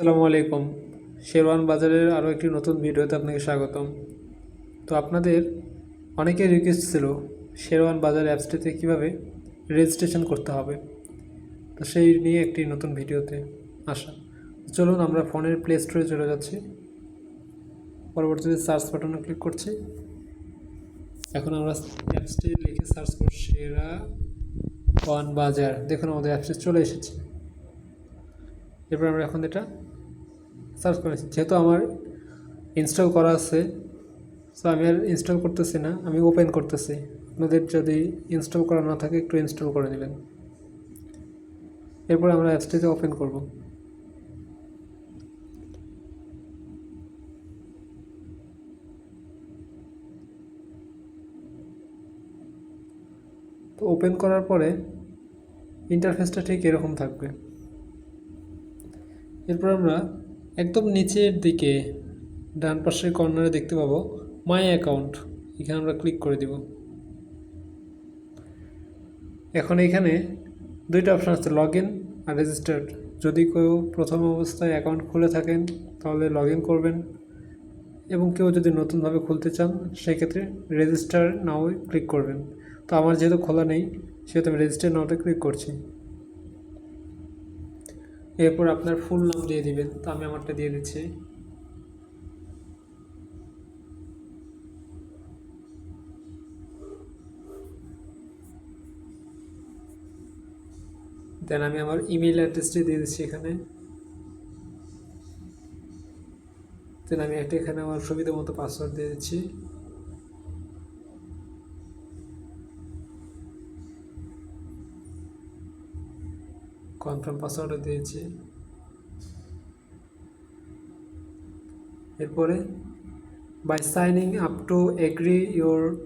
আসসালামু আলাইকুম। শেরওয়ান বাজারের আরও একটি নতুন ভিডিওতে আপনাকে স্বাগতম। তো আপনাদের অনেকের রিকোয়েস্ট ছিল শেরওয়ান বাজার অ্যাপসটিতে কীভাবে রেজিস্ট্রেশন করতে হবে। তো সেই নিয়ে একটি নতুন ভিডিওতে আসা। চলুন আমরা ফোনের প্লে স্টোরে চলে যাচ্ছি। পরবর্তীতে সার্চ বাটনে ক্লিক করছি। এখন আমরা অ্যাপসটি লিখে সার্চ করছি সেরা ওয়ান বাজার। দেখুন আমাদের অ্যাপসটি চলে এসেছে। এরপর আমরা এখন এটা সার্চ করেছি। যেহেতু আমার ইনস্টল করা আছে সো আমি আর ইনস্টল করতেছি না, আমি ওপেন করতেছি। আপনাদের যদি ইনস্টল করা না থাকে, একটু ইনস্টল করে নেবেন। এরপর আমরা অ্যাপসটিতে ওপেন করব। তো ওপেন করার পরে ইন্টারফেসটা ঠিক এরকম থাকবে। এরপর আমরা একদম নিচের দিকে, ডান পাশের কর্নারে দেখতে পাবো মাই অ্যাকাউন্ট এখানে আমরা ক্লিক করে দিব। এখন এখানে দুইটা অপশান আছে লগ ইন আর রেজিস্টার্ড যদি কেউ প্রথম অবস্থায় অ্যাকাউন্ট খুলে থাকেন, তাহলে লগ ইন করবেন। এবং কেউ যদি নতুনভাবে খুলতে চান, সেক্ষেত্রে রেজিস্টার নাও ক্লিক করবেন। তো আমার যেহেতু খোলা নেই, সেহেতু আমি রেজিস্টার নাওতে ক্লিক করছি। এরপর আপনার ফুল নাম দিয়ে দিবেন। তো আমি আমারটা দিয়ে দিচ্ছি। দেন আমি আমার ইমেল অ্যাড্রেসটি দিয়ে দিচ্ছি এখানে। দেন আমি একটা এখানে আমার সুবিধা মতো পাসওয়ার্ড দিয়ে দিচ্ছি। কনফার্ম পাসওয়ার্ডও দিয়েছি। এরপরে by signing up to agree your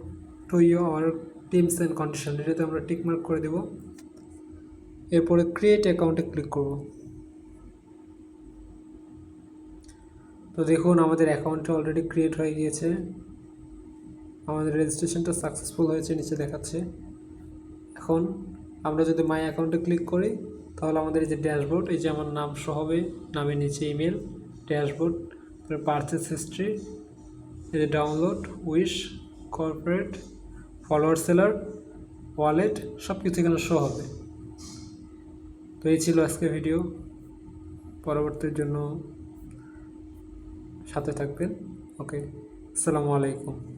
to your terms and condition এটাতে আমরা টিক মার্ক করে দেব। এরপরে ক্রিয়েট অ্যাকাউন্টে ক্লিক করব। তো দেখুন, আমাদের অ্যাকাউন্টটা অলরেডি ক্রিয়েট হয়ে গিয়েছে। আমাদের রেজিস্ট্রেশনটা সাকসেসফুল হয়েছে, নিচে দেখাচ্ছে। এখন, আমরা যদি মাই অ্যাকাউন্টে ক্লিক করি তাহলে আমাদের এই যে ড্যাশবোর্ড, এই যে আমার নাম সহ হবে, নামের নিচে ইমেল, ড্যাশবোর্ড তারপরে পারচেস হিস্ট্রি, এই যে download, wish, corporate, follower seller, wallet সব কিছু এখানে শো হবে। তো এই ছিল আজকে ভিডিও। পরবর্তীর জন্য সাথে থাকবেন। ওকে, আসসালামু আলাইকুম।